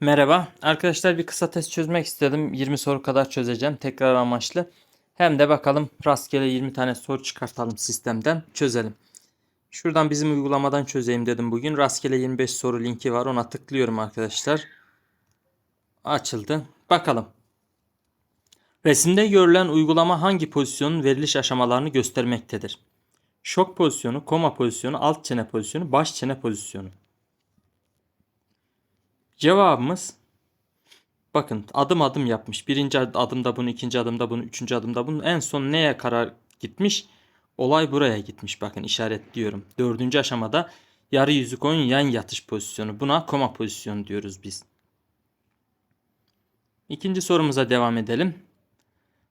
Merhaba. Arkadaşlar bir kısa test çözmek istedim. 20 soru kadar çözeceğim. Tekrar amaçlı. Hem de bakalım rastgele 20 tane soru çıkartalım sistemden. Çözelim. Şuradan bizim uygulamadan çözeyim dedim bugün. Rastgele 25 soru linki var. Ona tıklıyorum arkadaşlar. Açıldı. Bakalım. Resimde görülen uygulama hangi pozisyonun veriliş aşamalarını göstermektedir? Şok pozisyonu, koma pozisyonu, alt çene pozisyonu, baş çene pozisyonu. Cevabımız bakın adım adım yapmış. Birinci adımda bunu, ikinci adımda bunu, üçüncü adımda bunu. En son neye karar gitmiş? Olay buraya gitmiş. Bakın işaretliyorum. Dördüncü aşamada yarı yüzük oyun yan yatış pozisyonu. Buna koma pozisyonu diyoruz biz. İkinci sorumuza devam edelim.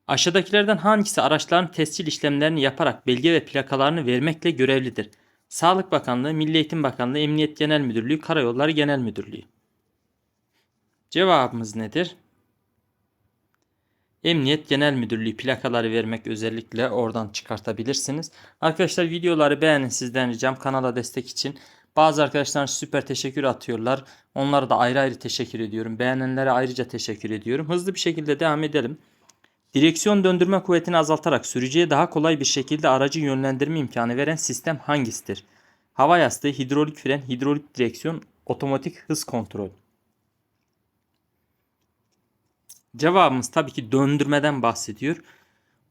Aşağıdakilerden hangisi araçların tescil işlemlerini yaparak belge ve plakalarını vermekle görevlidir? Sağlık Bakanlığı, Milli Eğitim Bakanlığı, Emniyet Genel Müdürlüğü, Karayolları Genel Müdürlüğü. Cevabımız nedir? Emniyet Genel Müdürlüğü plakaları vermek özellikle oradan çıkartabilirsiniz. Arkadaşlar videoları beğenin sizden ricam kanala destek için. Bazı arkadaşlar süper teşekkür atıyorlar. Onlara da ayrı ayrı teşekkür ediyorum. Beğenenlere ayrıca teşekkür ediyorum. Hızlı bir şekilde devam edelim. Direksiyon döndürme kuvvetini azaltarak sürücüye daha kolay bir şekilde aracı yönlendirme imkanı veren sistem hangisidir? Hava yastığı, hidrolik fren, hidrolik direksiyon, otomatik hız kontrol. Cevabımız tabii ki döndürmeden bahsediyor.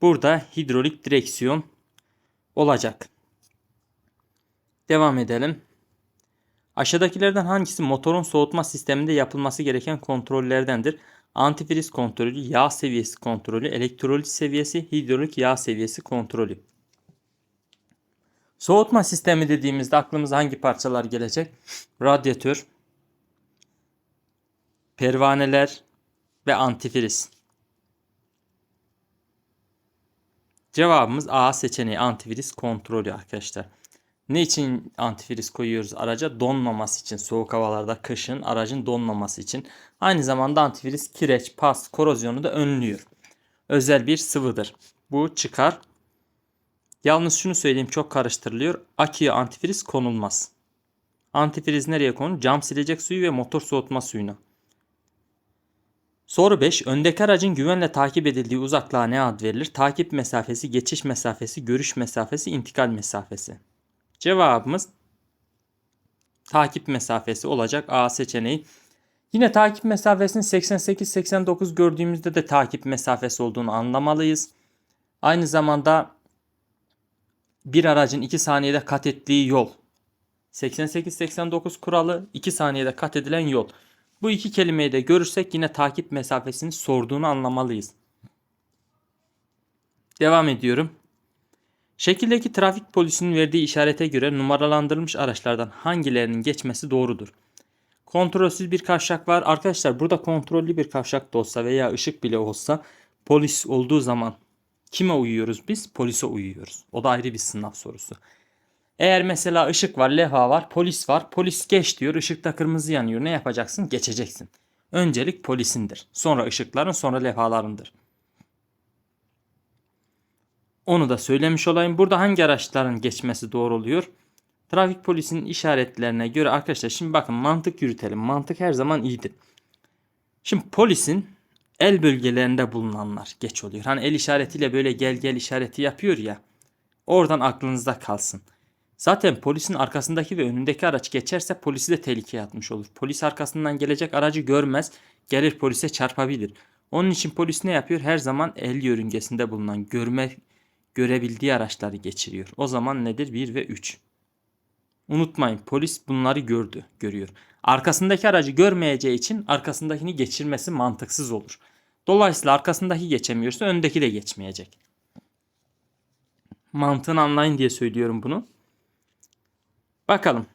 Burada hidrolik direksiyon olacak. Devam edelim. Aşağıdakilerden hangisi motorun soğutma sisteminde yapılması gereken kontrollerdendir? Antifriz kontrolü, yağ seviyesi kontrolü, elektrolit seviyesi, hidrolik yağ seviyesi kontrolü. Soğutma sistemi dediğimizde aklımıza hangi parçalar gelecek? Radyatör, pervaneler, ve antifriz. Cevabımız A seçeneği antifriz kontrolü arkadaşlar. Ne için antifriz koyuyoruz araca? Donmaması için. Soğuk havalarda kışın aracın donmaması için. Aynı zamanda antifriz kireç, pas, korozyonu da önlüyor. Özel bir sıvıdır. Bu çıkar. Yalnız şunu söyleyeyim çok karıştırılıyor. Aküye antifriz konulmaz. Antifriz nereye konur? Cam silecek suyu ve motor soğutma suyuna. Soru 5. Öndeki aracın güvenle takip edildiği uzaklığa ne ad verilir? Takip mesafesi, geçiş mesafesi, görüş mesafesi, intikal mesafesi. Cevabımız takip mesafesi olacak A seçeneği. Yine takip mesafesini 88-89 gördüğümüzde de takip mesafesi olduğunu anlamalıyız. Aynı zamanda bir aracın 2 saniyede kat ettiği yol. 88-89 kuralı 2 saniyede kat edilen yol. Bu iki kelimeyi de görürsek yine takip mesafesini sorduğunu anlamalıyız. Devam ediyorum. Şekildeki trafik polisinin verdiği işarete göre numaralandırılmış araçlardan hangilerinin geçmesi doğrudur? Kontrolsüz bir kavşak var. Arkadaşlar burada kontrollü bir kavşak da olsa veya ışık bile olsa polis olduğu zaman kime uyuyoruz biz? Polise uyuyoruz. O da ayrı bir sınav sorusu. Eğer mesela ışık var, levha var, polis var. Polis geç diyor, ışıkta kırmızı yanıyor. Ne yapacaksın? Geçeceksin. Öncelik polisindir. Sonra ışıkların, sonra levhalarındır. Onu da söylemiş olayım. Burada hangi araçların geçmesi doğru oluyor? Trafik polisinin işaretlerine göre arkadaşlar şimdi bakın mantık yürütelim. Mantık her zaman iyidir. Şimdi polisin el bölgelerinde bulunanlar geç oluyor. Hani el işaretiyle böyle gel gel işareti yapıyor ya. Oradan aklınızda kalsın. Zaten polisin arkasındaki ve önündeki araç geçerse polisi de tehlikeye atmış olur. Polis arkasından gelecek aracı görmez, gelir polise çarpabilir. Onun için polis ne yapıyor? Her zaman el yörüngesinde bulunan görme görebildiği araçları geçiriyor. O zaman nedir? 1 ve 3. Unutmayın polis bunları gördü, görüyor. Arkasındaki aracı görmeyeceği için arkasındakini geçirmesi mantıksız olur. Dolayısıyla arkasındaki geçemiyorsa öndeki de geçmeyecek. Mantığını anlayın diye söylüyorum bunu. Bakalım.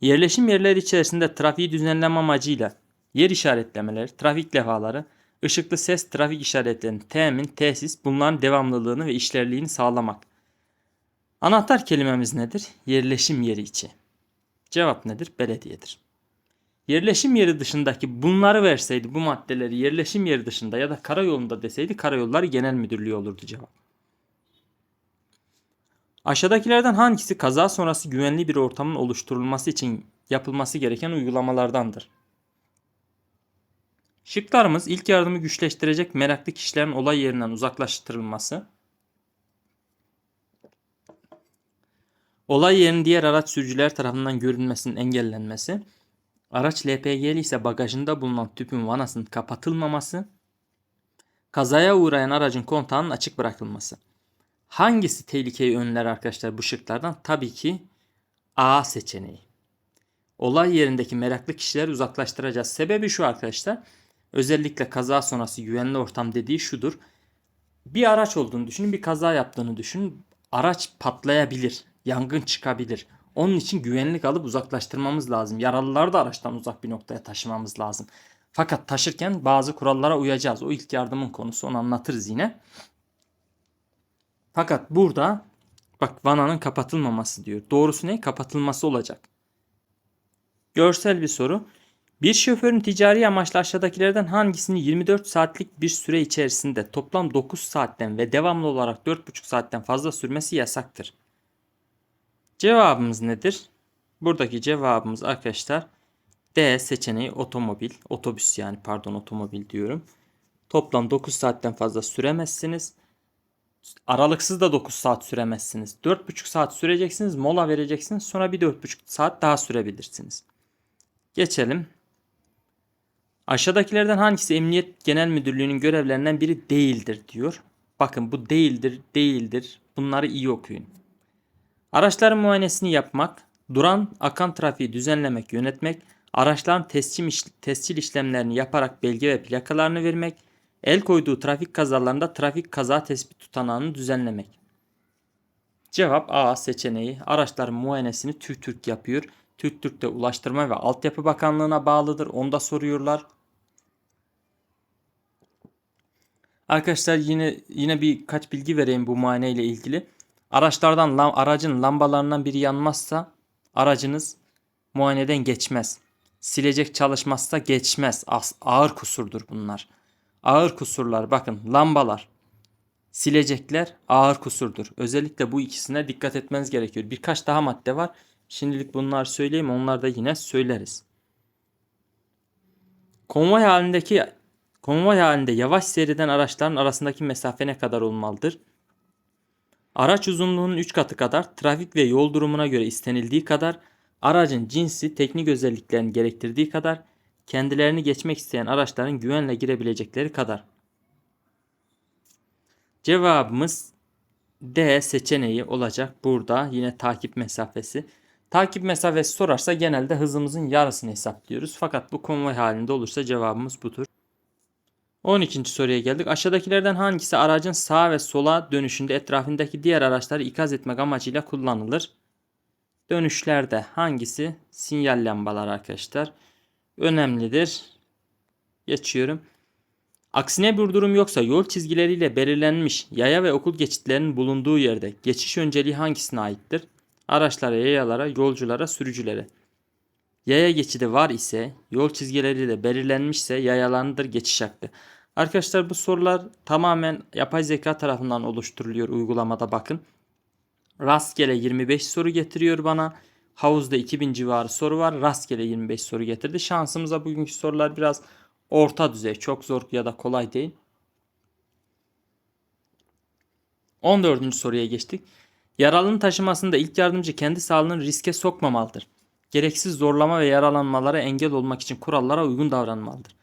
Yerleşim yerleri içerisinde trafiği düzenleme amacıyla yer işaretlemeleri, trafik levhaları, ışıklı ses trafik işaretlerinin temin, tesis bunların devamlılığını ve işlerliğini sağlamak. Anahtar kelimemiz nedir? Yerleşim yeri içi. Cevap nedir? Belediyedir. Yerleşim yeri dışındaki bunları verseydi bu maddeleri yerleşim yeri dışında ya da karayolunda deseydi karayolları genel müdürlüğü olurdu cevap. Aşağıdakilerden hangisi kaza sonrası güvenli bir ortamın oluşturulması için yapılması gereken uygulamalardandır? Şıklarımız ilk yardımı güçleştirecek meraklı kişilerin olay yerinden uzaklaştırılması. Olay yerinin diğer araç sürücüler tarafından görülmesinin engellenmesi. Araç LPG'li ise bagajında bulunan tüpün vanasının kapatılmaması. Kazaya uğrayan aracın kontağının açık bırakılması. Hangisi tehlikeyi önler arkadaşlar bu şıklardan? Tabii ki A seçeneği. Olay yerindeki meraklı kişileri uzaklaştıracağız. Sebebi şu arkadaşlar. Özellikle kaza sonrası güvenli ortam dediği şudur. Bir araç olduğunu düşünün, bir kaza yaptığını düşünün. Araç patlayabilir, yangın çıkabilir. Onun için güvenlik alıp uzaklaştırmamız lazım. Yaralıları da araçtan uzak bir noktaya taşımamız lazım. Fakat taşırken bazı kurallara uyacağız. O ilk yardımın konusu onu anlatırız yine. Fakat burada bak vananın kapatılmaması diyor. Doğrusu ne? Kapatılması olacak. Görsel bir soru. Bir şoförün ticari amaçlı aşağıdakilerden hangisini 24 saatlik bir süre içerisinde toplam 9 saatten ve devamlı olarak 4,5 saatten fazla sürmesi yasaktır? Cevabımız nedir? Buradaki cevabımız arkadaşlar D seçeneği otomobil, otobüs yani pardon otomobil diyorum. Toplam 9 saatten fazla süremezsiniz. Aralıksız da 9 saat süremezsiniz. 4,5 saat süreceksiniz, mola vereceksiniz. Sonra bir 4,5 saat daha sürebilirsiniz. Geçelim. Aşağıdakilerden hangisi Emniyet Genel Müdürlüğü'nün görevlerinden biri değildir diyor. Bakın bu değildir, değildir. Bunları iyi okuyun. Araçların muayenesini yapmak, duran akan trafiği düzenlemek, yönetmek, araçların tescil, iş, tescil işlemlerini yaparak belge ve plakalarını vermek, el koyduğu trafik kazalarında trafik kaza tespit tutanağını düzenlemek. Cevap A seçeneği. Araçların muayenesini TÜRK yapıyor. TÜRK de Ulaştırma ve Altyapı Bakanlığı'na bağlıdır. Onu da soruyorlar. Arkadaşlar yine yine birkaç bilgi vereyim bu muayene ile ilgili. Araçlardan aracın lambalarından biri yanmazsa aracınız muayeneden geçmez. Silecek çalışmazsa geçmez. As, ağır kusurdur bunlar. Ağır kusurlar bakın lambalar, silecekler ağır kusurdur. Özellikle bu ikisine dikkat etmeniz gerekiyor. Birkaç daha madde var. Şimdilik bunlar söyleyeyim onlar da yine söyleriz. Konvoy halindeki konvoy halinde yavaş seyreden araçların arasındaki mesafe ne kadar olmalıdır? Araç uzunluğunun 3 katı kadar, trafik ve yol durumuna göre istenildiği kadar, aracın cinsi, teknik özelliklerini gerektirdiği kadar, kendilerini geçmek isteyen araçların güvenle girebilecekleri kadar. Cevabımız D seçeneği olacak. Burada yine takip mesafesi. Takip mesafesi sorarsa genelde hızımızın yarısını hesaplıyoruz. Fakat bu konvoy halinde olursa cevabımız budur. 12. soruya geldik. Aşağıdakilerden hangisi aracın sağa ve sola dönüşünde etrafındaki diğer araçları ikaz etmek amacıyla kullanılır? Dönüşlerde hangisi? Sinyal lambaları arkadaşlar. Önemlidir. Geçiyorum. Aksine bir durum yoksa yol çizgileriyle belirlenmiş yaya ve okul geçitlerinin bulunduğu yerde geçiş önceliği hangisine aittir? Araçlara, yayalara, yolculara, sürücülere. Yaya geçidi var ise, yol çizgileri de belirlenmişse yayalandır geçiş hakkı. Arkadaşlar bu sorular tamamen yapay zeka tarafından oluşturuluyor uygulamada bakın. Rastgele 25 soru getiriyor bana. Havuzda 2000 civarı soru var. Rastgele 25 soru getirdi. Şansımıza bugünkü sorular biraz orta düzey. Çok zor ya da kolay değil. 14. soruya geçtik. Yaralının taşımasında ilk yardımcı kendi sağlığını riske sokmamalıdır. Gereksiz zorlama ve yaralanmalara engel olmak için kurallara uygun davranmalıdır.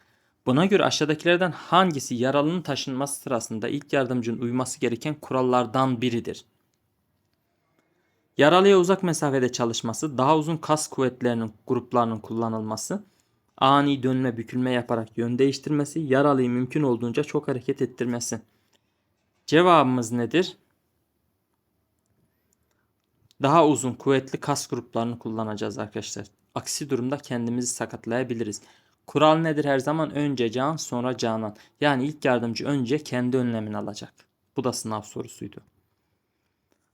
Buna göre aşağıdakilerden hangisi yaralının taşınması sırasında ilk yardımcının uyması gereken kurallardan biridir? Yaralıya uzak mesafede çalışması, daha uzun kas kuvvetlerinin gruplarının kullanılması, ani dönme bükülme yaparak yön değiştirmesi, yaralıyı mümkün olduğunca çok hareket ettirmesi. Cevabımız nedir? Daha uzun kuvvetli kas gruplarını kullanacağız arkadaşlar. Aksi durumda kendimizi sakatlayabiliriz. Kural nedir her zaman? Önce can sonra canan. Yani ilk yardımcı önce kendi önlemini alacak. Bu da sınav sorusuydu.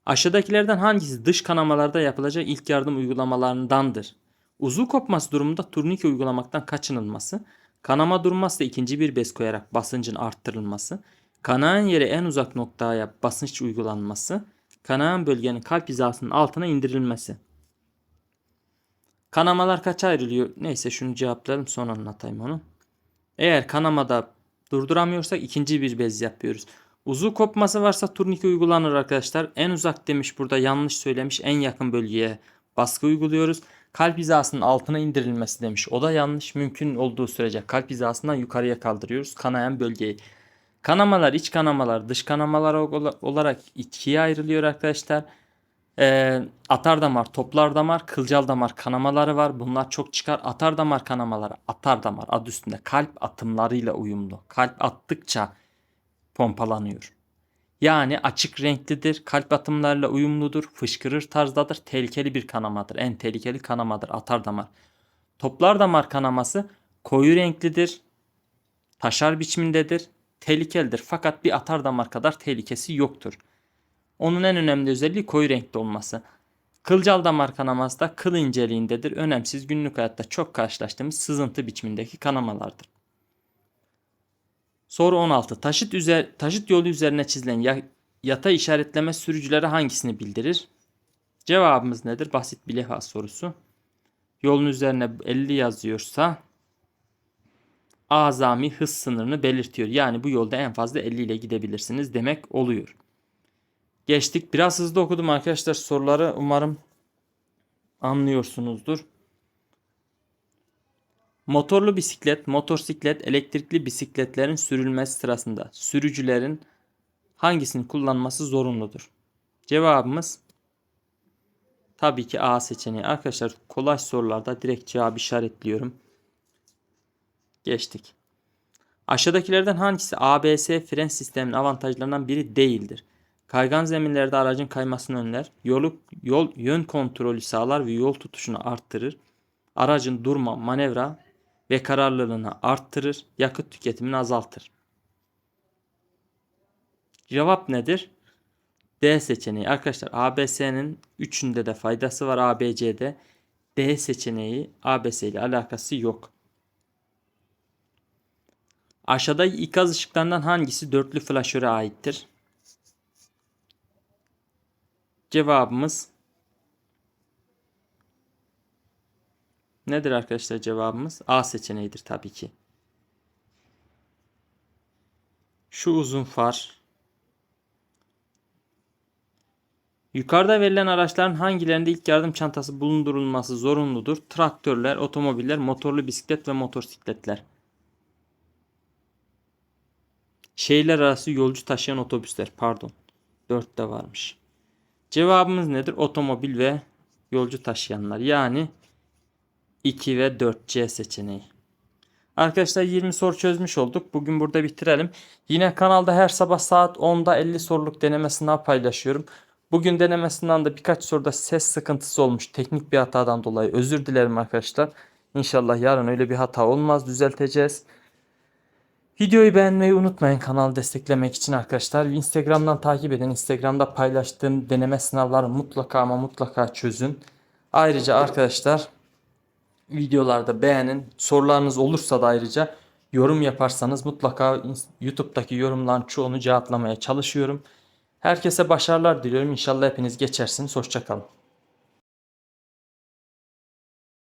Aşağıdakilerden hangisi dış kanamalarda yapılacak ilk yardım uygulamalarındandır? Uzuv kopması durumunda turnike uygulamaktan kaçınılması, kanama durmazsa ikinci bir bez koyarak basıncın arttırılması, kanayan yere en uzak noktaya basınç uygulanması, kanayan bölgenin kalp hizasının altına indirilmesi. Kanamalar kaça ayrılıyor? Neyse şunu cevaplayalım sonra anlatayım onu. Eğer kanamada durduramıyorsak ikinci bir bez yapıyoruz. Uzuv kopması varsa turnike uygulanır arkadaşlar. En uzak demiş burada yanlış söylemiş. En yakın bölgeye baskı uyguluyoruz. Kalp hizasının altına indirilmesi demiş. O da yanlış. Mümkün olduğu sürece kalp hizasından yukarıya kaldırıyoruz kanayan bölgeyi. Kanamalar iç kanamalar dış kanamalar ola- olarak ikiye ayrılıyor arkadaşlar. Ee, atar damar, toplar damar, kılcal damar kanamaları var. Bunlar çok çıkar. Atar damar kanamaları, atar damar adı üstünde kalp atımlarıyla uyumlu. Kalp attıkça pompalanıyor. Yani açık renklidir, kalp atımlarıyla uyumludur, fışkırır tarzdadır, tehlikeli bir kanamadır. En tehlikeli kanamadır atar damar. Toplar damar kanaması koyu renklidir, taşar biçimindedir, tehlikelidir. Fakat bir atar damar kadar tehlikesi yoktur. Onun en önemli özelliği koyu renkli olması. Kılcal damar kanaması da kıl inceliğindedir. Önemsiz günlük hayatta çok karşılaştığımız sızıntı biçimindeki kanamalardır. Soru 16. Taşıt, üzer, taşıt yolu üzerine çizilen ya, yatay işaretleme sürücülere hangisini bildirir? Cevabımız nedir? Basit bir levha sorusu. Yolun üzerine 50 yazıyorsa azami hız sınırını belirtiyor. Yani bu yolda en fazla 50 ile gidebilirsiniz demek oluyor. Geçtik. Biraz hızlı okudum arkadaşlar soruları. Umarım anlıyorsunuzdur. Motorlu bisiklet, motosiklet, elektrikli bisikletlerin sürülmesi sırasında sürücülerin hangisini kullanması zorunludur? Cevabımız tabii ki A seçeneği. Arkadaşlar kolay sorularda direkt cevabı işaretliyorum. Geçtik. Aşağıdakilerden hangisi ABS fren sisteminin avantajlarından biri değildir? Kaygan zeminlerde aracın kaymasını önler, yolu, yol yön kontrolü sağlar ve yol tutuşunu arttırır. Aracın durma, manevra ve kararlılığını arttırır, yakıt tüketimini azaltır. Cevap nedir? D seçeneği. Arkadaşlar ABS'nin üçünde de faydası var ABC'de. D seçeneği ABS ile alakası yok. Aşağıdaki ikaz ışıklarından hangisi dörtlü flaşöre aittir? Cevabımız nedir arkadaşlar cevabımız? A seçeneğidir tabii ki. Şu uzun far. Yukarıda verilen araçların hangilerinde ilk yardım çantası bulundurulması zorunludur? Traktörler, otomobiller, motorlu bisiklet ve motosikletler. Şehirler arası yolcu taşıyan otobüsler. Pardon. 4'te varmış. Cevabımız nedir? Otomobil ve yolcu taşıyanlar. Yani 2 ve 4 C seçeneği. Arkadaşlar 20 soru çözmüş olduk. Bugün burada bitirelim. Yine kanalda her sabah saat 10'da 50 soruluk deneme sınavı paylaşıyorum. Bugün deneme sınavında birkaç soruda ses sıkıntısı olmuş. Teknik bir hatadan dolayı özür dilerim arkadaşlar. İnşallah yarın öyle bir hata olmaz. Düzelteceğiz. Videoyu beğenmeyi unutmayın kanalı desteklemek için arkadaşlar. Instagram'dan takip edin. Instagram'da paylaştığım deneme sınavları mutlaka ama mutlaka çözün. Ayrıca arkadaşlar videolarda beğenin. Sorularınız olursa da ayrıca yorum yaparsanız mutlaka YouTube'daki yorumların çoğunu cevaplamaya çalışıyorum. Herkese başarılar diliyorum. İnşallah hepiniz geçersiniz. Hoşçakalın.